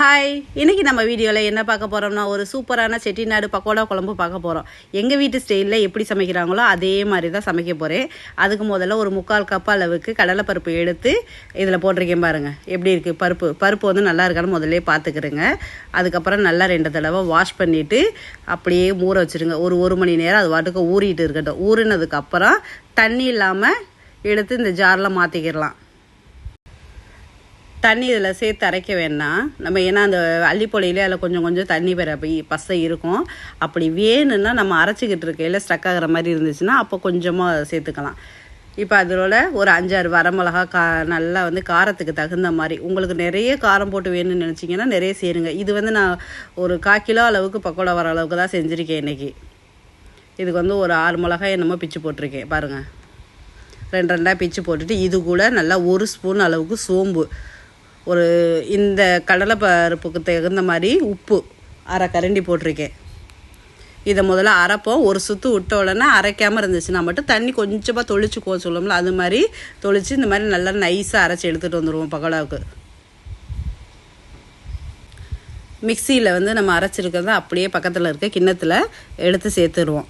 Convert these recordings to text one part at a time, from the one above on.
Hi இன்றைக்கி நம்ம வீடியோவில் என்ன பார்க்க போகிறோம்னா ஒரு சூப்பரான செட்டிநாடு பக்கோடா குழம்பு பார்க்க போகிறோம் எங்கள் வீட்டு ஸ்டைலில் எப்படி சமைக்கிறாங்களோ அதே மாதிரி தான் சமைக்க போகிறேன் அதுக்கு முதல்ல ஒரு முக்கால் கப் அளவுக்கு கடலைப்பருப்பு எடுத்து இதில் போட்டிருக்கேன் பாருங்கள் எப்படி இருக்குது பருப்பு. பருப்பு வந்து நல்லா இருக்கான்னு முதல்ல பார்த்துக்கிறேங்க. அதுக்கப்புறம் நல்லா ரெண்டு தடவை வாஷ் பண்ணிவிட்டு அப்படியே ஊற வச்சுருங்க. ஒரு ஒரு மணி நேரம் அது வாட்டுக்கு ஊறிட்டு இருக்கட்டும். ஊறினதுக்கப்புறம் தண்ணி இல்லாமல் எடுத்து இந்த ஜாரில் மாற்றிக்கிடலாம் தண்ணி இதில் சேர்த்து அரைக்க வேணாம் நம்ம ஏன்னா அந்த அள்ளிப்பொழியிலே அதில் கொஞ்சம் கொஞ்சம் தண்ணி பெற போய் பசை இருக்கும். அப்படி வேணும்னா நம்ம அரைச்சிக்கிட்டு இருக்கையில் ஸ்ட்ரக் ஆகிற மாதிரி இருந்துச்சுன்னா அப்போ கொஞ்சமாக சேர்த்துக்கலாம். இப்போ அதோட ஒரு அஞ்சாறு வரமிளகா கா நல்லா வந்து காரத்துக்கு தகுந்த மாதிரி. உங்களுக்கு நிறைய காரம் போட்டு வேணும்னு நினச்சிங்கன்னா நிறைய சேருங்க. இது வந்து நான் ஒரு கால் கிலோ அளவுக்கு பக்கோடா வர அளவுக்கு தான் செஞ்சுருக்கேன் இன்றைக்கி இதுக்கு வந்து ஒரு ஆறு மிளகாய் என்னமோ பிச்சு போட்டிருக்கேன். பாருங்கள் ரெண்டு ரெண்டாக பிச்சு போட்டுட்டு இது கூட நல்லா ஒரு ஸ்பூன் அளவுக்கு சோம்பு. ஒரு இந்த கடலை பருப்புக்கு தகுந்த மாதிரி உப்பு அரை கரண்டி போட்டிருக்கேன். இதை முதல்ல அரைப்போம். ஒரு சுற்று விட்ட உடனே அரைக்காமல் இருந்துச்சுன்னா மட்டும் தண்ணி கொஞ்சமாக தொளிச்சுக்கோ சொல்லுவோம்ல அது மாதிரி தொளிச்சு இந்த மாதிரி நல்லா நைஸாக அரைச்சி எடுத்துகிட்டு வந்துடுவோம் பகலாவுக்கு மிக்சியில் வந்து நம்ம அரைச்சிருக்கிறத அப்படியே பக்கத்தில் இருக்க கிண்ணத்தில் எடுத்து சேர்த்துருவோம்.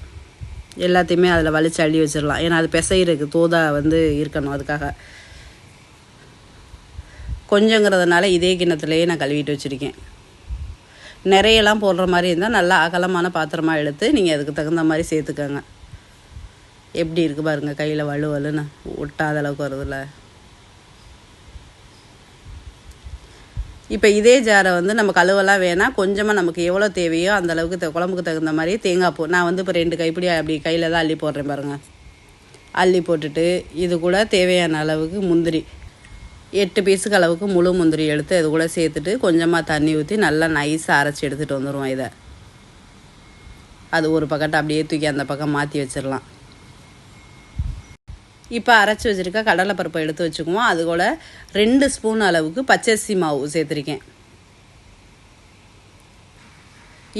எல்லாத்தையுமே அதில் வலிச்சு அள்ளி வச்சிடலாம் ஏன்னா அது பிசைறதுக்கு தோதா வந்து இருக்கணும் அதுக்காக. கொஞ்சங்கிறதுனால இதே கிண்ணத்துலேயே நான் கழுவிட்டு வச்சுருக்கேன். நிறையெல்லாம் போடுற மாதிரி இருந்தால் நல்லா அகலமான பாத்திரமாக எடுத்து நீங்கள் அதுக்கு தகுந்த மாதிரி சேர்த்துக்கோங்க. எப்படி இருக்குது பாருங்கள் கையில் வலு வலுன்னு ஒட்டாத அளவுக்கு வருதுல்ல. இப்போ இதே ஜாரை வந்து நம்ம கழுவெல்லாம் வேணாம் கொஞ்சமாக நமக்கு எவ்வளோ தேவையோ அந்த அளவுக்கு குழம்புக்கு தகுந்த மாதிரி தேங்காய் பூ நான் வந்து இப்போ ரெண்டு கைப்பிடி அப்படி கையில் தான் அள்ளி போடுறேன் பாருங்கள் அள்ளி போட்டுட்டு இது கூட தேவையான அளவுக்கு முந்திரி எட்டு பீஸுக்கு அளவுக்கு முழு முந்திரி எடுத்து அது கூட சேர்த்துட்டு கொஞ்சமாக தண்ணி ஊற்றி நல்லா நைஸாக அரைச்சி எடுத்துகிட்டு வந்துடுவோம் இதை. அது ஒரு பக்கத்தை அப்படியே தூக்கி அந்த பக்கம் மாற்றி வச்சிடலாம். இப்போ அரைச்சி வச்சுருக்க கடலைப்பருப்பை எடுத்து வச்சுக்குவோம். அது கூட ரெண்டு ஸ்பூன் அளவுக்கு பச்சரிசி மாவு சேர்த்துருக்கேன்.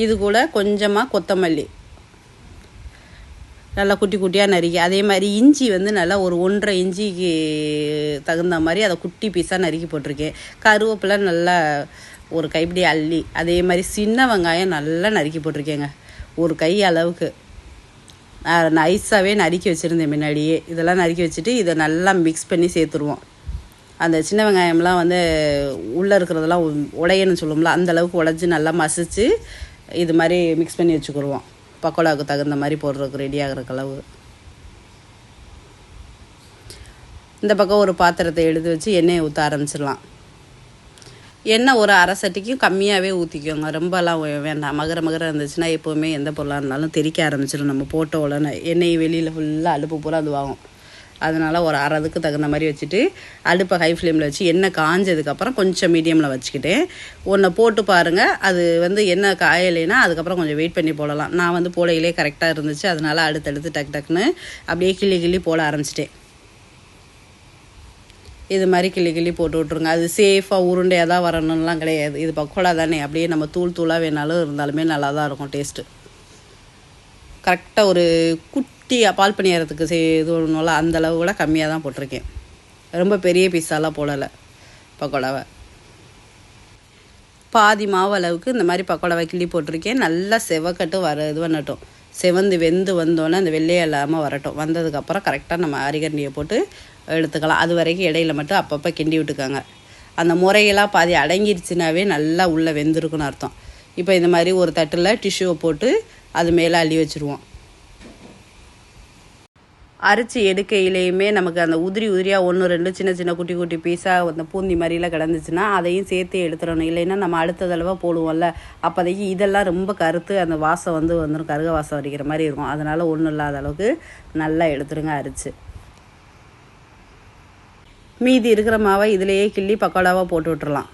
இது கூட கொஞ்சமாக கொத்தமல்லி. நல்லா குட்டி குட்டியாக நறுக்கி அதே மாதிரி இஞ்சி வந்து நல்லா ஒரு ஒன்றரை இஞ்சிக்கு தகுந்த மாதிரி அதை குட்டி பீஸாக நறுக்கி போட்டிருக்கேன். கருவேப்பிலை நல்லா ஒரு கைப்பிடி அள்ளி அதே மாதிரி சின்ன வெங்காயம் நல்லா நறுக்கி போட்டிருக்கேங்க ஒரு கை அளவுக்கு. நைஸாகவே நறுக்கி வச்சுருந்தேன் முன்னாடியே. இதெல்லாம் நறுக்கி வச்சுட்டு இதை நல்லா மிக்ஸ் பண்ணி சேர்த்துருவோம். அந்த சின்ன வெங்காயம்லாம் வந்து உள்ளே இருக்கிறதெல்லாம் உடையன்னு சொல்லுவோம்ல அந்த அளவுக்கு நல்லா மசிச்சு இது மாதிரி மிக்ஸ் பண்ணி வச்சுக்கிடுவோம் பக்கோடாவுக்கு தகுந்த மாதிரி போடுறதுக்கு ரெடி ஆகிற அளவு. இந்த பக்கம் ஒரு பாத்திரத்தை எடுத்து வச்சு எண்ணெயை ஊற்ற ஆரம்பிச்சிடலாம். எண்ணெய் ஒரு அரை சட்டிக்கும் கம்மியாகவே ஊற்றிக்கோங்க ரொம்பலாம் வேண்டாம். மகர மகரம் இருந்துச்சுன்னா எப்போவுமே எந்த பொருளாக இருந்தாலும் தெரிக்க ஆரம்பிச்சிடும். நம்ம போட்ட உடனே எண்ணெய் வெளியில் ஃபுல்லாக அலுப்பு பூரா அதுவாகும் அதனால் ஒரு அரை அதுக்கு தகுந்த மாதிரி வச்சுட்டு அடுப்பை ஹை ஃப்ளேமில் வச்சு எண்ணெய் காஞ்சதுக்கப்புறம் கொஞ்சம் மீடியமில் வச்சுக்கிட்டேன் ஒன்றை போட்டு பாருங்கள் அது வந்து எண்ணெய் காயலைன்னா அதுக்கப்புறம் கொஞ்சம் வெயிட் பண்ணி போடலாம். நான் வந்து போலையிலே கரெக்டாக இருந்துச்சு. அதனால் அடுத்தடுத்து டக் டக்குன்னு அப்படியே கிள்ளி கிள்ளி போட ஆரம்பிச்சிட்டேன். இது மாதிரி கிள்ளி கிள்ளி போட்டு விட்ருங்க அது சேஃபாக உருண்டையாக தான் வரணும்லாம் கிடையாது. இது பக்கோடா தானே. அப்படியே நம்ம தூள் தூளாக வேணாலும் இருந்தாலுமே நல்லா தான் இருக்கும் டேஸ்ட்டு கரெக்டாக ஒரு குட்டி பால் பணியாரத்துக்கு சே இது ஒன்றும்ல அந்த அளவு கூட கம்மியாக தான் போட்டிருக்கேன். ரொம்ப பெரிய பீஸாலாம் போடலை பக்கோடாவை. பாதி மாவு அளவுக்கு இந்த மாதிரி பக்கோடாவை கிள்ளி போட்டிருக்கேன். நல்லா செவக்கட்டு வர இது பண்ணட்டும். செவந்து வெந்து வந்தோன்னே அந்த வெள்ளையே இல்லாமல் வரட்டும். வந்ததுக்கப்புறம் கரெக்டாக நம்ம அரிகரண்டியை போட்டு எடுத்துக்கலாம். அது வரைக்கும் இடையில மட்டும் அப்பப்போ கிண்டி விட்டுக்காங்க. அந்த முறையெல்லாம் பாதி அடங்கிருச்சுனாவே நல்லா உள்ளே வெந்திருக்குன்னு அர்த்தம். இப்போ இந்த மாதிரி ஒரு தட்டில் டிஷ்யூவை போட்டு அது மேலே அள்ளி வச்சுருவோம். அரிச்சு எடுக்கையிலையுமே நமக்கு அந்த உதிரி உதிரியாக ஒன்று ரெண்டு சின்ன சின்ன குட்டி குட்டி பீஸாக அந்த பூந்தி மாதிரிலாம் கிடந்துச்சுன்னா அதையும் சேர்த்து எடுத்துடணும். இல்லைன்னா நம்ம அடுத்த தடவை போடுவோம்ல அப்போதைக்கு இதெல்லாம் ரொம்ப கருத்து அந்த வாசம் வந்து வந்துடும் கருக வாசம் அடிக்கிற மாதிரி இருக்கும். அதனால் ஒன்றும் இல்லாத அளவுக்கு நல்லா எடுத்துருங்க அரிச்சு. மீதி இருக்கிற மாவை இதிலேயே கிள்ளி பக்கோடாவாக போட்டு விட்டுறலாம்.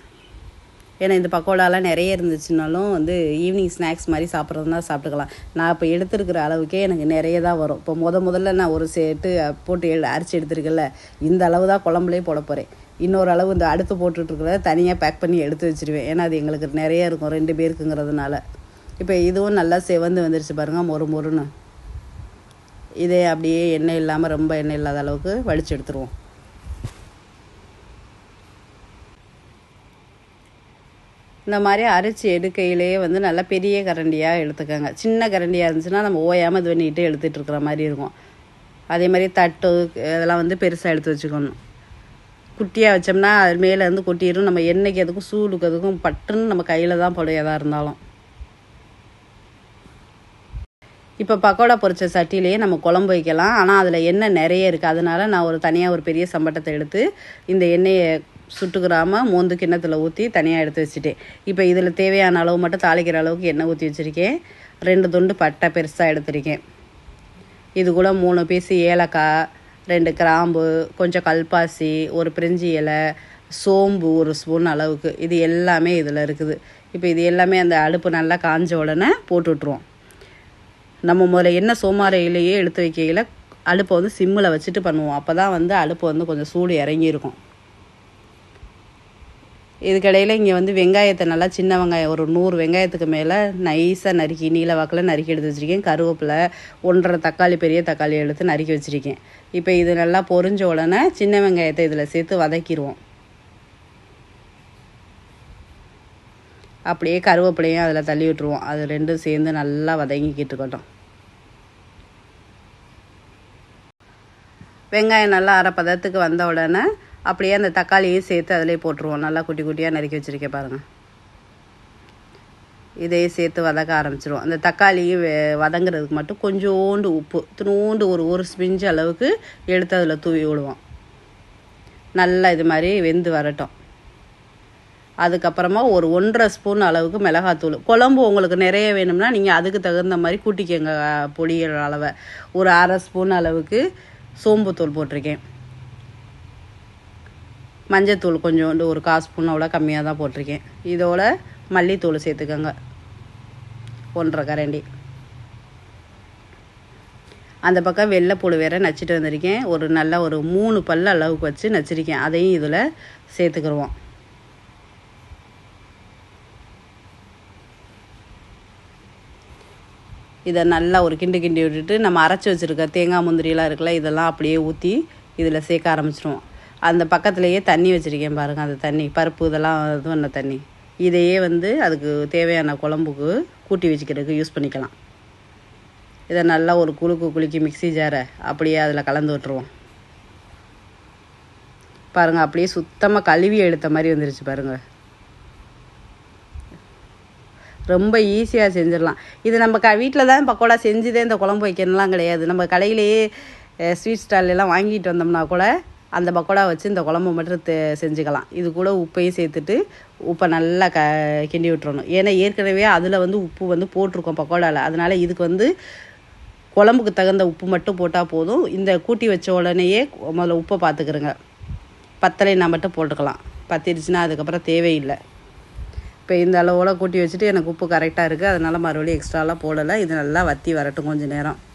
ஏன்னா இந்த பக்கோடாலாம் நிறைய இருந்துச்சுனாலும் வந்து ஈவினிங் ஸ்நாக்ஸ் மாதிரி சாப்பிட்றதுனா சாப்பிட்டுக்கலாம். நான் இப்போ எடுத்துருக்கிற அளவுக்கே எனக்கு நிறைய தான் வரும். இப்போ முத முதல்ல நான் ஒரு செட்டு போட்டு எடு அரிச்சு எடுத்துருக்கல இந்த அளவு தான் குழம்புலேயே போட போகிறேன் இன்னொரு அளவு இந்த அடுத்து போட்டுட்ருக்கிறத தனியாக பேக் பண்ணி எடுத்து வச்சுருவேன். ஏன்னா அது எங்களுக்கு நிறைய இருக்கும் ரெண்டு பேருக்குங்கிறதுனால. இப்போ இதுவும் நல்லா செவந்து வந்துருச்சு பாருங்கள் மொறு மொறுன்னு. இதே அப்படியே எண்ணெய் இல்லாமல் ரொம்ப எண்ணெய் இல்லாத அளவுக்கு வடித்து எடுத்துருவோம். இந்த மாதிரி அரைச்சி எடுக்கையிலேயே வந்து நல்லா பெரிய கரண்டியாக எடுத்துக்கோங்க. சின்ன கரண்டியாக இருந்துச்சுன்னா நம்ம ஓயாமல் இது பண்ணிட்டு எடுத்துகிட்டு இருக்கிற மாதிரி இருக்கும். அதே மாதிரி தட்டு இதெல்லாம் வந்து பெருசாக எடுத்து வச்சுக்கணும். குட்டியாக வச்சோம்னா அது மேலேருந்து கொட்டிடும். நம்ம எண்ணெய்க்கு அதுக்கும் சூடுக்கு அதுக்கும் பட்டுன்னு நம்ம கையில் தான் படும் எதாக இருந்தாலும். இப்போ பக்கோடா பொரிச்ச சட்டிலேயே நம்ம குழம்பு வைக்கலாம். ஆனால் அதில் எண்ணெய் நிறைய இருக்குது அதனால நான் ஒரு தனியாக ஒரு பெரிய சம்பட்டத்தை எடுத்து இந்த எண்ணெயை சுட்டுக்கிறாமல் மோந்து கிண்ணத்தில் ஊற்றி தனியாக எடுத்து வச்சுட்டேன். இப்போ இதில் தேவையான அளவு மட்டும் தாளிக்கிற அளவுக்கு எண்ணெய் ஊற்றி வச்சுருக்கேன். ரெண்டு துண்டு பட்டை பெருசாக எடுத்திருக்கேன். இது கூட மூணு பீஸு ஏலக்காய் ரெண்டு கிராம்பு கொஞ்சம் கல்பாசி ஒரு பிரிஞ்சி இலை சோம்பு ஒரு ஸ்பூன் அளவுக்கு. இது எல்லாமே இதில் இருக்குது. இப்போ இது எல்லாமே அந்த அடுப்பு நல்லா காஞ்ச உடனே போட்டு விட்ருவோம் நம்ம முதல்ல என்ன சோமாரையிலேயே எடுத்து வைக்கையில் அடுப்பை வந்து சிம்மில் வச்சுட்டு பண்ணுவோம். அப்போ தான் வந்து அடுப்பு வந்து கொஞ்சம் சூடு இறங்கியிருக்கும். இதுக்கடையில் இங்கே வந்து வெங்காயத்தை நல்லா சின்ன வெங்காயம் ஒரு நூறு வெங்காயத்துக்கு மேலே நைஸாக நறுக்கி நீல வாக்கில் நறுக்கி எடுத்து வச்சுருக்கேன். கருவேப்பிலை ஒன்றரை தக்காளி பெரிய தக்காளி எடுத்து நறுக்கி வச்சுருக்கேன். இப்போ இது நல்லா பொரிஞ்ச உடனே சின்ன வெங்காயத்தை இதில் சேர்த்து வதக்கிடுவோம் அப்படியே கருவேப்பிலையும் அதில் தள்ளி விட்டுருவோம். அது ரெண்டும் சேர்ந்து நல்லா வதங்கிக்கிட்டு இருக்கட்டும். வெங்காயம் நல்லா அரை பதத்துக்கு வந்த உடனே அப்படியே அந்த தக்காளியும் சேர்த்து அதிலே போட்டுருவோம். நல்லா குட்டி குட்டியாக நறுக்கி வச்சுருக்கேன் பாருங்கள் இதையும் சேர்த்து வதக்க ஆரம்பிச்சிடுவோம் அந்த தக்காளியும் வதங்குறதுக்கு மட்டும் கொஞ்சோண்டு உப்பு துணூண்டு ஒரு ஒரு ஸ்பிஞ்சு அளவுக்கு எடுத்து அதில் தூவி விடுவோம். நல்லா இது மாதிரி வெந்து வரட்டும். அதுக்கப்புறமா ஒரு ஒன்றரை ஸ்பூன் அளவுக்கு மிளகாத்தூள். குழம்பு உங்களுக்கு நிறைய வேணும்னா நீங்கள் அதுக்கு தகுந்த மாதிரி கூட்டிக்கோங்க பொடியிற அளவை. ஒரு அரை ஸ்பூன் அளவுக்கு சோம்புத்தூள் போட்டிருக்கேன். மஞ்சத்தூள் கொஞ்சோண்டு ஒரு கால் ஸ்பூனோட கம்மியாக தான் போட்டிருக்கேன். இதோட மல்லித்தூள் சேர்த்துக்கோங்க. ஒன்றரை கரண்டி. அந்த பக்கம் வெள்ளைப்பூடு வேற நச்சுட்டு வந்திருக்கேன். ஒரு நல்ல ஒரு மூணு பல்ல அளவுக்கு வச்சு நச்சிருக்கேன். அதையும் இதில் சேர்த்துக்கிடுவோம் இதை நல்லா ஒரு கிண்டு கிண்டி விட்டுட்டு நம்ம அரைச்சி வச்சுருக்க தேங்காய் முந்திரியெல்லாம் இருக்குல்ல இதெல்லாம் அப்படியே ஊற்றி இதில் சேர்க்க ஆரம்பிச்சிடுவோம் அந்த பக்கத்துலேயே தண்ணி வச்சுருக்கேன் பாருங்கள் அந்த தண்ணி பருப்பு இதெல்லாம் இது பண்ண தண்ணி. இதையே வந்து அதுக்கு தேவையான குழம்புக்கு கூட்டி வச்சுக்கிறதுக்கு யூஸ் பண்ணிக்கலாம். இதை நல்லா ஒரு குலுக்கு குலுக்கி மிக்சி ஜாரை அப்படியே அதில் கலந்து விட்டுருவோம். பாருங்கள் அப்படியே சுத்தமாக கழுவி எடுத்த மாதிரி வந்துருச்சு பாருங்கள் ரொம்ப ஈஸியாக செஞ்சிடலாம். இது நம்ம க வீட்டில் தான் பக்கோடா செஞ்சுதே இந்த குழம்பு வைக்கணும்லாம் கிடையாது. நம்ம கடையிலேயே ஸ்வீட் ஸ்டால்லாம் வாங்கிட்டு வந்தோம்னா கூட அந்த பக்கோடா வச்சு இந்த குழம்பு மட்டும் தெ- செஞ்சுக்கலாம். இது கூட உப்பையும் சேர்த்துட்டு உப்பை நல்லா க கிண்டி விட்டுறணும். ஏன்னா ஏற்கனவே அதில் வந்து உப்பு வந்து போட்டிருக்கோம் பக்கோடாவில் அதனால் இதுக்கு வந்து குழம்புக்கு தகுந்த உப்பு மட்டும் போட்டால் போதும். இந்த கூட்டி வச்ச உடனேயே முதல்ல உப்பை பார்த்துக்கிறோங்க பத்தலைனா மட்டும் போட்டுக்கலாம். பத்திருச்சுன்னா அதுக்கப்புறம் தேவையில்லை. இப்போ இந்த அளவோட கூட்டி வச்சுட்டு எனக்கு உப்பு கரெக்டாக இருக்குது அதனால் மறுபடியும் எக்ஸ்ட்ராலாம் போடலை. இது நல்லா வத்தி வரட்டும் கொஞ்சம் நேரம்.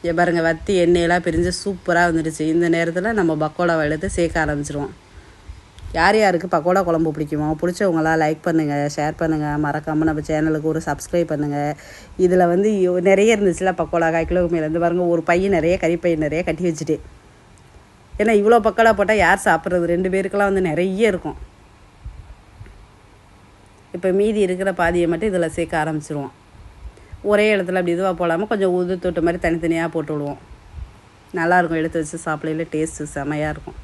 இங்க பாருங்கள் வத்தி எண்ணெயெல்லாம் பிரிஞ்சு சூப்பராக வந்துடுச்சு. இந்த நேரத்தில் நம்ம பக்கோடாவை எடுத்து சேர்க்க ஆரம்பிச்சிருவோம். யார் யாருக்கு பக்கோடா குழம்பு பிடிக்குமோ பிடிச்சவங்களாம் லைக் பண்ணுங்கள் ஷேர் பண்ணுங்கள் மறக்காமல் நம்ம சேனலுக்கு ஒரு சப்ஸ்கிரைப் பண்ணுங்கள் இதில் வந்து நிறைய இருந்துச்சுல பக்கோடா காய் கிலோவுக்கு மேலே. இருந்து ஒரு பையன் நிறைய கறிப்பை நிறைய கட்டி வச்சுட்டு. ஏன்னா இவ்வளோ பக்கோடா போட்டால் யார் சாப்பிட்றது? ரெண்டு பேருக்கெல்லாம் வந்து நிறைய இருக்கும். இப்போ மீதி இருக்கிற பாதியை மட்டும் இதில் சேர்க்க ஆரம்பிச்சிருவோம். ஒரே இடத்துல அப்படி இதுவாக போடாமல் கொஞ்சம் உது தொட்டு மாதிரி தனித்தனியாக போட்டு விடுவோம். நல்லாயிருக்கும் எடுத்து வச்சு சாப்பிடையில டேஸ்ட்டு செமையாக இருக்கும்.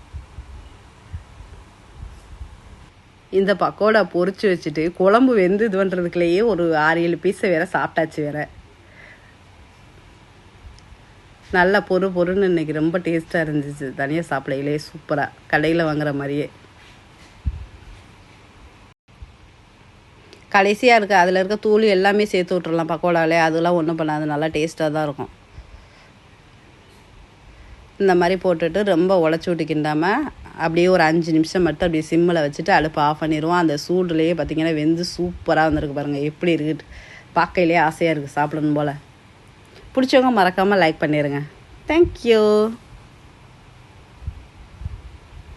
இந்த பக்கோடா பொறிச்சு வச்சுட்டு குழம்பு வெந்து இது பண்ணுறதுக்குள்ளேயே ஒரு ஆறு ஏழு பீஸை வேற சாப்பிட்டாச்சு வேற. நல்லா பொறு பொறுன்னு இன்னைக்கு ரொம்ப டேஸ்ட்டாக இருந்துச்சு. தனியாக சாப்பிடையிலே சூப்பராக கடையில் வாங்குற மாதிரியே. கடைசியாக இருக்க அதில் இருக்க தூள் எல்லாமே சேர்த்து விட்றலாம் பக்கோடாலே. அதெல்லாம் ஒன்றும் பண்ணாது. நல்லா டேஸ்ட்டாக தான் இருக்கும். இந்த மாதிரி போட்டுட்டு ரொம்ப உழைச்சி விட்டு கிண்டாமல் அப்படியே ஒரு அஞ்சு நிமிஷம் மட்டும் அப்படியே சிம்மில் வச்சுட்டு அடுப்பு ஆஃப் பண்ணிடுவோம். அந்த சூடுலேயே பார்த்திங்கன்னா வெந்து சூப்பராக வந்திருக்கு பாருங்கள் எப்படி இருக்குது பார்க்கையிலே ஆசையாக இருக்குது சாப்பிடணும் போல். பிடிச்சவங்க மறக்காமல் லைக் பண்ணிடுங்க தேங்க்யூ